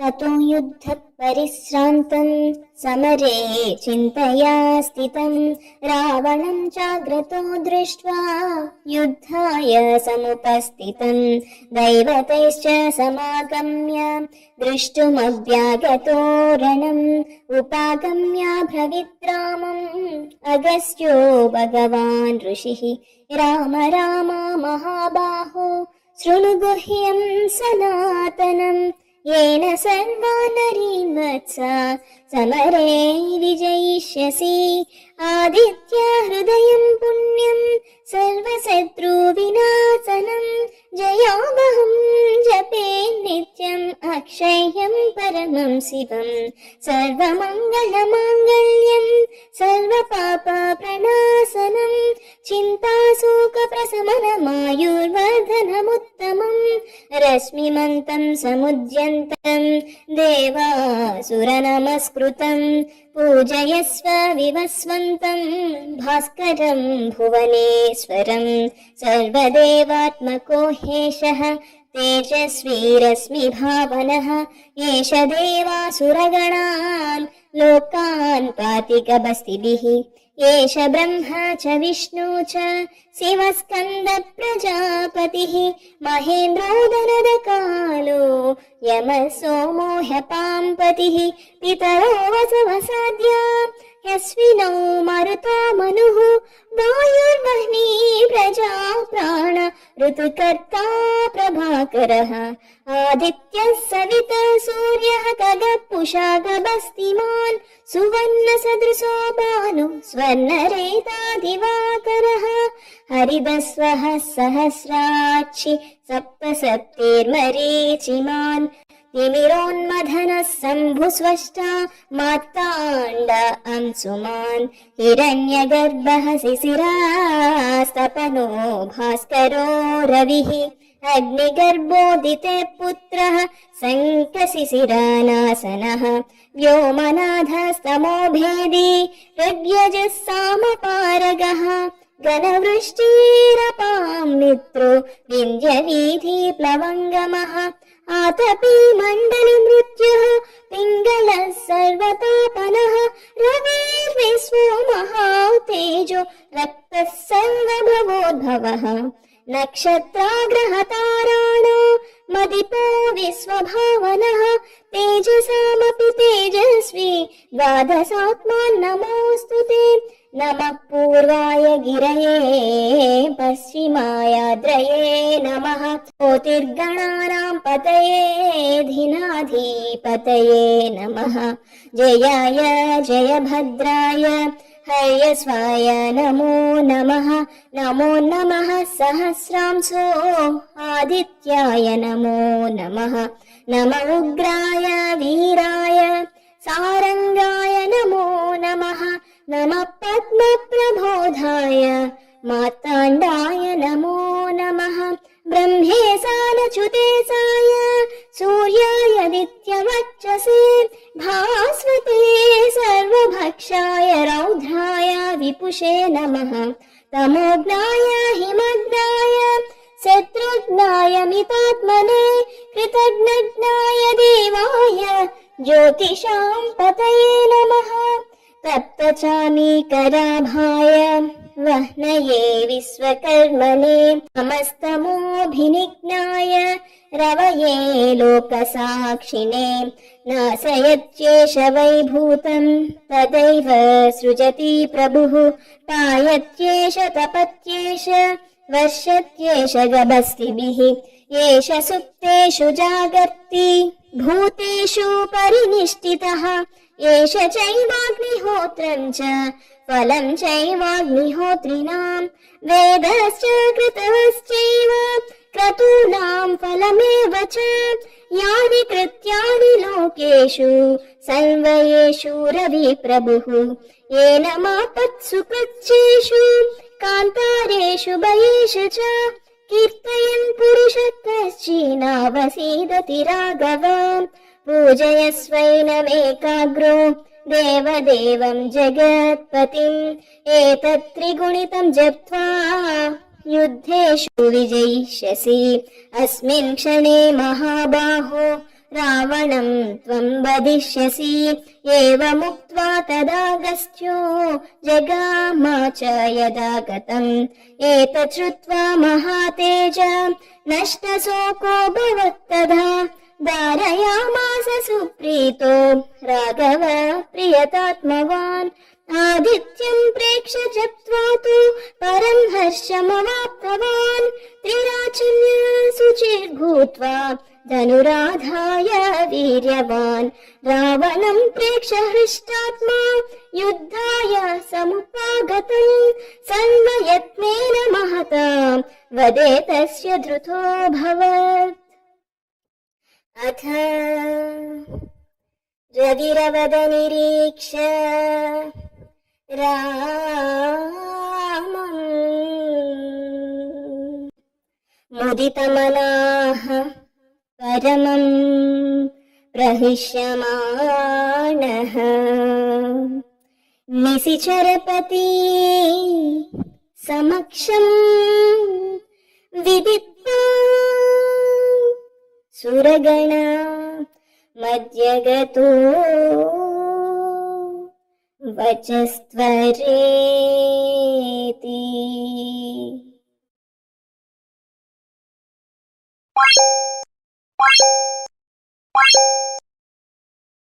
ततो युद्धपरिश्रान्तम् समरे चिन्तया स्थितम् रावणम् चाग्रतो दृष्ट्वा युद्धाय समुपस्थितम्। दैवतैश्च समागम्य द्रष्टुमव्यागतो रणम्। उपागम्य भवित्रामम्। अगस्त्यो भगवान् ऋषिः। राम राम महाबाहो। शृणु गुह्यम् सनातनम् येन सर्वा नरीन् वत्सा समरे विजयिष्यसि। आदित्य हृदयम् पुण्यम् सर्वशत्रुविनाशनम् जयावहम् जपे नित्यम् अक्षय्यम् परमम् शिवम्। सर्वमङ्गलमाङ्गल्यम् देवासुरनमस्कृतं पूजयस्व विवस्वन्तं भास्कर भुवनेश्वर सर्वदेवात्मको हेषः तेजस्वीरश्मिभावनः येष देवासुरगणा लोकान्तिगस्ति एष ब्रह्मा च विष्णु च शिवस्कन्द प्रजापतिः महेन्द्रोदरदकालो यमः सोमो ह्यपाम्पतिः पितरो वसवसाद्या यस्विनौ मरुतो मनुः वायुर्वह्नी प्रजा प्राण ऋतुकर्ता प्रभाकरः। आदित्यः सवितः सूर्यः खगः गबस्तिमान् सुवर्णसदृशो भानु स्वर्णरेता हरिदस्वः सहस्राक्षि सप्त सप्तिर्मरीचिमान् तिमिरोन्मथनः शम्भुस्वष्टा मार्ताण्ड अंसुमान् हिरण्यगर्भः शिशिरास्तपनो भास्करो रविः अग्निगर्भोदिते पुत्रः शङ्खशिशिरानासनः व्योमनाथस्तमो भेदी ऋग्यजः सामपारगः घनवृष्टिरपां मित्रो विन्द्यवीथि प्लवङ्गमः मण्डलि मृत्युः पिङ्गलः सर्वतापनः रविर्विश्वो महातेजो रक्तः सर्वभवोद्भवः नक्षत्राग्रहताराणो मदिपो विश्वभावनः तेजसामपि तेजस्वी द्वादशात्मान् नमोऽस्तु ते नमः पूर्वाय गिरये पश्चिमायाद्रये नमः। कोतिर्गणानां पतये धिनाधिपतये नमः। जयाय जयभद्राय हर्यस्वाय नमो नमः। नमो नमः सहस्रांसो आदित्याय नमो नमः। नम उग्राय वीराय ब्रह्मेशानच्युतेशाय सूर्याय नित्यवक्षसे भास्वते सर्वभक्षाय रौद्राय विपुषे नमः। तमोज्ञाय हिमग्नाय शत्रुघ्नाय मितात्मने कृतज्ञज्ञाय देवाय ज्योतिषां पतये नमः। तप्तचामीकराभाय वह्नये विश्वकर्मणे नमस्तमोऽभिनिज्ञाय रवये लोकसाक्षिणे नाशयत्येष वैभूतम् तदैव सृजति प्रभुः पायत्येष तपत्येष वर्षत्येष गभस्तिभिः एष सुप्तेषु जागर्ति भूतेषु परिनिष्ठितः। एष चैवाग्निहोत्रम् च फलम् चैवाग्निहोत्रिणाम्। वेदश्च कृतश्चैव क्रतूनाम् फलमेव च। यानि कृत्यानि लोकेषु सर्वयेषु रविप्रभुः। येन मापत्सु कृच्छेषु कान्तारेषु बयेषु च कीर्तयन् पुरुषः कश्चिनावसीदति राघव पूजयस्वैनमेकाग्रो देवदेवम् जगत्पतिम् एतत् त्रिगुणितम् जप्त्वा युद्धेषु विजयिष्यसि अस्मिन् क्षणे महाबाहो रावणं त्वं वदिष्यसि एवमुक्त्वा तदागस्त्यो जगाम च यदा गतम् एतत् श्रुत्वा महातेज नष्टशोको भवत्तदा धारयामास सुप्रीतो राघव प्रियतात्मवान् आदित्यम् प्रेक्ष्य जप्त्वा तु परम् हर्षमवाप्तवान् त्रिराचन्य शुचिर्भूत्वा धनुराधाय वीर्यवान् रावणम् प्रेक्ष्य हृष्टात्मा युद्धाय समुपागतम् सर्वयत्नेन महता वदे तस्य धृतोऽभवत् अथ रविरवदनिरीक्ष रामम् मुदितमनाः പരമം പ്രഹിഷ്യമാണ നിസിചരപതി സമക്ഷം വിദിപ്പ. സുരഗണ മധ്യഗതോ വചസ്ത്വരേതി. Bye.